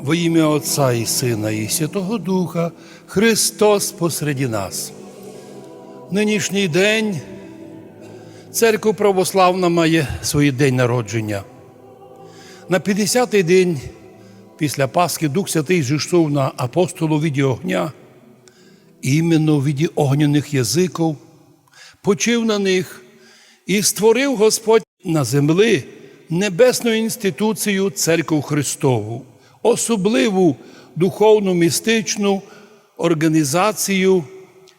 Во ім'я Отця і Сина, і Святого Духа, Христос посереді нас. Нинішній день церква православна має свій день народження. На 50-й день після Пасхи Дух Святий зійшов на апостолу віді огня, іменно в віді огняних язиків, почив на них і створив Господь на землі небесну інституцію Церкву Христову, особливу духовну містичну організацію,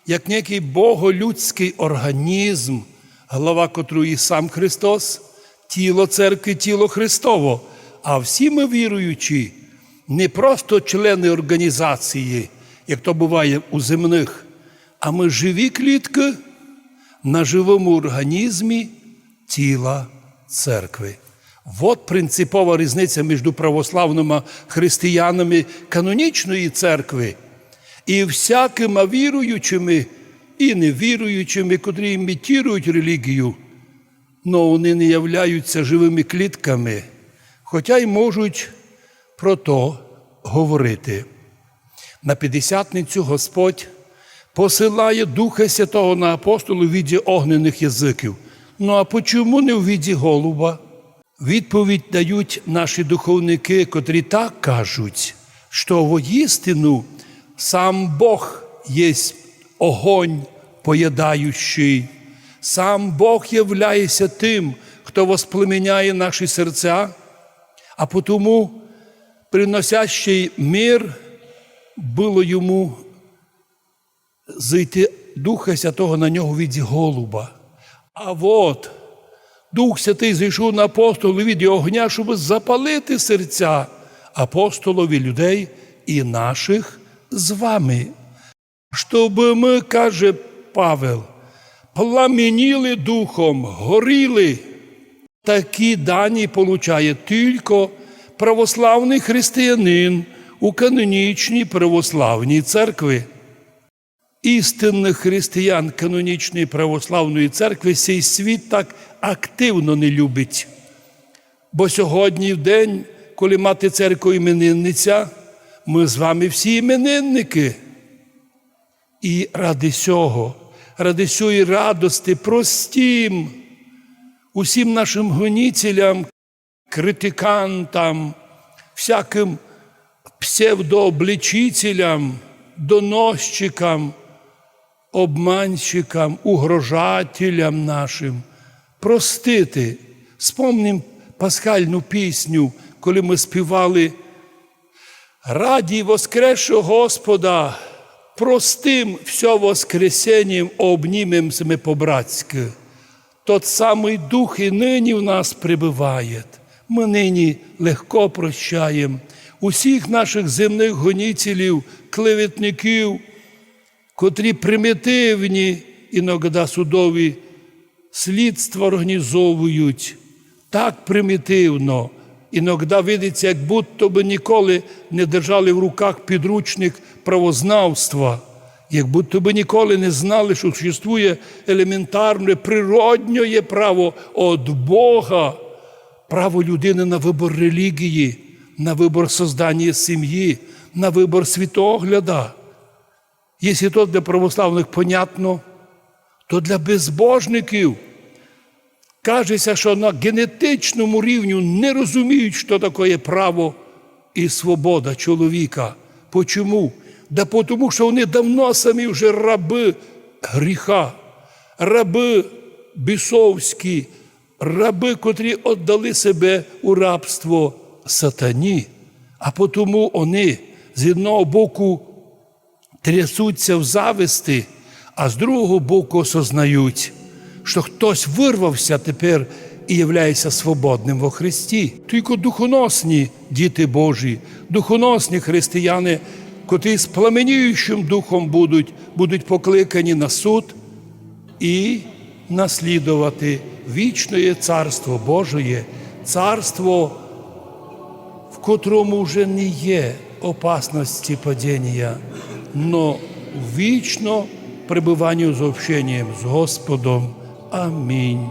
як некий боголюдський організм, глава котрої сам Христос, тіло церкви, тіло Христово. А всі ми віруючі, не просто члени організації, як то буває у земних, а ми живі клітки на живому організмі тіла церкви. От принципова різниця між православними християнами канонічної церкви і всякими віруючими і невіруючими, котрі імітують релігію, але вони не являються живими клітками, хоча й можуть про то говорити. На П'ятдесятницю Господь посилає Духа Святого на апостолу в віді огнених язиків. Ну а почому не в віді голуба? Відповідь дають наші духовники, котрі так кажуть, що воістину сам Бог є огонь поєдаючий, сам Бог являється тим, хто воспламеняє наші серця, а потому приносящий мир було йому зайти Духа Святого на нього від голуба. А от Дух Святий зійшов на апостолу від огня, щоб запалити серця апостолові людей і наших з вами. Щоб ми, каже Павел, пламеніли духом, горіли. Такі дані получає тільки православний християнин у канонічній православній церкві. Істинних християн канонічної православної церкви цей світ так активно не любить. Бо сьогодні, в день, коли мати церкву іменинниця, ми з вами всі іменинники. І ради цього, ради цієї радости простім, усім нашим гонітелям, критикантам, всяким псевдообличителям, доносчикам, обманщикам, угрожателям нашим простити. Спомнім пасхальну пісню, коли ми співали Раді воскресшого Господа, простим все воскресенням обнімем ми по-братськи. Тот самий Дух і нині в нас прибуває. Ми нині легко прощаємо усіх наших земних гонітелів, клеветників, котрі примітивні, іноді судові слідства організовують. Так примітивно, іноді видиться, як будто би ніколи не держали в руках підручник правознавства, як будто би ніколи не знали, що существує елементарне, природнє право від Бога, право людини на вибор релігії, на вибор создання сім'ї, на вибор світогляда. Якщо то для православних понятно, то для безбожників кажеться, що на генетичному рівні не розуміють, що таке право і свобода чоловіка. Почому? Да тому, що вони давно самі вже раби гріха, раби бісовські, раби, котрі віддали себе у рабство сатані, а тому вони з одного боку трясуться в зависти, а з другого боку осознають, що хтось вирвався тепер і являється свободним во Христі. Тільки духоносні діти Божі, духоносні християни, котрі з пламеніючим духом будуть, будуть покликані на суд і наслідувати вічне царство Божоє, царство, в котрому вже не є опасності падіння, но вічно пребуванню з общенням з Господом. Амінь.